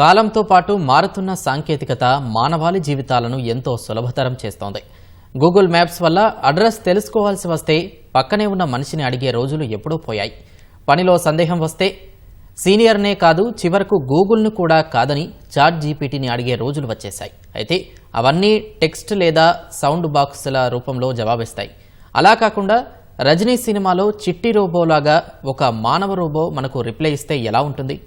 కాలంతో పాటు మారుతున్న సాంకేతికత మానవాళి జీవితాలను ఎంతో సులభతరం చేస్తోంది. గూగుల్ మ్యాప్స్ వల్ల అడ్రస్ తెలుసుకోవాల్సి వస్తే పక్కనే ఉన్న మనిషిని అడిగే రోజులు ఎప్పుడూ పోయాయి. పనిలో సందేహం వస్తే సీనియర్నే కాదు చివరకు గూగుల్ను కూడా కాదని చాట్ జీపీటీని అడిగే రోజులు వచ్చేశాయి. అయితే అవన్నీ టెక్స్ట్ లేదా సౌండ్ బాక్సుల రూపంలో జవాబిస్తాయి. అలా కాకుండా రజనీ సినిమాలో చిట్టి రోబోలాగా ఒక మానవ రోబో మనకు రిప్లై ఇస్తే ఎలా ఉంటుంది?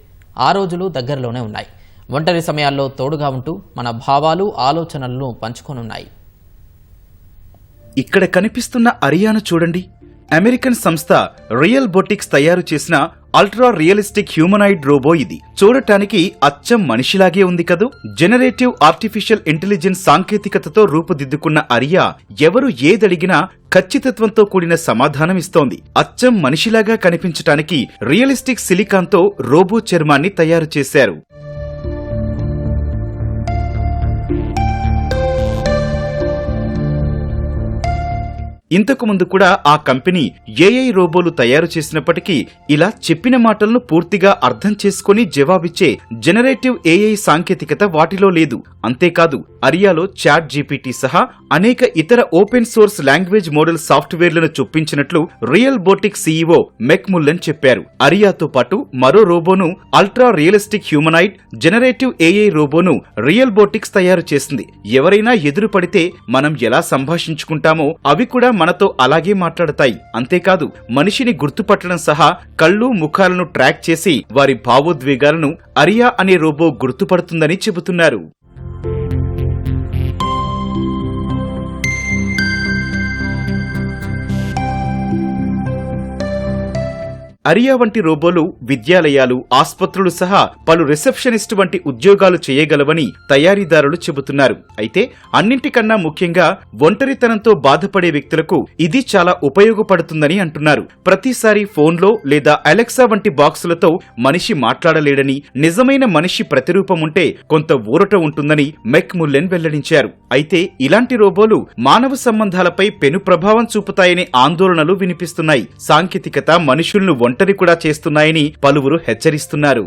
ఆ రోజులు దగ్గరలోనే ఉన్నాయి. ఒంటరి సమయాల్లో తోడుగా ఉంటూ మన భావాలు ఆలోచనలను పంచుకొనున్నాయి. ఇక్కడ కనిపిస్తున్న అరియాను చూడండి. అమెరికన్ సంస్థ రియల్ బొటిక్స్ తయారు చేసిన అల్ట్రా రియలిస్టిక్ హ్యూమనాయిడ్ రోబో ఇది. చూడటానికి అచ్చం మనిషిలాగే ఉంది కదూ? జనరేటివ్ ఆర్టిఫిషియల్ ఇంటెలిజెన్స్ సాంకేతికతతో రూపుదిద్దుకున్న అరియా ఎవరు ఏదడిగినా ఖచ్చితత్వంతో కూడిన సమాధానం ఇస్తోంది. అచ్చం మనిషిలాగా కనిపించటానికి రియలిస్టిక్ సిలికాన్తో రోబో చర్మాన్ని తయారు చేశారు. ఇంతకు ముందు కూడా ఆ కంపెనీ ఏఐ రోబోలు తయారు చేసినప్పటికీ ఇలా చెప్పిన మాటలను పూర్తిగా అర్థం చేసుకుని జవాబిచ్చే జనరేటివ్ ఏఐ సాంకేతికత వాటిలో లేదు. అంతేకాదు అరియాలో చాట్ జీపీటీ సహా అనేక ఇతర ఓపెన్ సోర్స్ లాంగ్వేజ్ మోడల్ సాఫ్ట్వేర్లను చొప్పించినట్లు Realbotix CEO McMullen చెప్పారు. అరియాతో పాటు మరో రోబోను ultra realistic humanoid generative AI రోబోను Realbotix తయారు చేసింది. ఎవరైనా ఎదురు పడితే మనం ఎలా సంభాషించుకుంటామో అవి కూడా మనతో అలాగే మాట్లాడతాయి. అంతేకాదు మనిషిని గుర్తుపట్టడం సహా కళ్ళు ముఖాలను ట్రాక్ చేసి వారి భావోద్వేగాలను అరియా అనే రోబో గుర్తుపడుతుందని చెబుతున్నారు. అరియా వంటి రోబోలు విద్యాలయాలు ఆస్పత్రులు సహా పలు రిసెప్షనిస్ట్ వంటి ఉద్యోగాలు చేయగలవని తయారీదారులు చెబుతున్నారు. అయితే అన్నింటికన్నా ముఖ్యంగా ఒంటరితనంతో బాధపడే వ్యక్తులకు ఇది చాలా ఉపయోగపడుతుందని అంటున్నారు. ప్రతిసారి ఫోన్లో లేదా అలెక్సా వంటి బాక్సులతో మనిషి మాట్లాడలేడని నిజమైన మనిషి ప్రతిరూపం ఉంటే కొంత ఊరట ఉంటుందని మెక్ ముల్లెన్ వెల్లడించారు. అయితే ఇలాంటి రోబోలు మానవ సంబంధాలపై పెను ప్రభావం చూపుతాయనే ఆందోళనలు వినిపిస్తున్నాయి. సాంకేతికత మనుషులను ఒంటరి కూడా చేస్తున్నాయని పలువురు హెచ్చరిస్తున్నారు.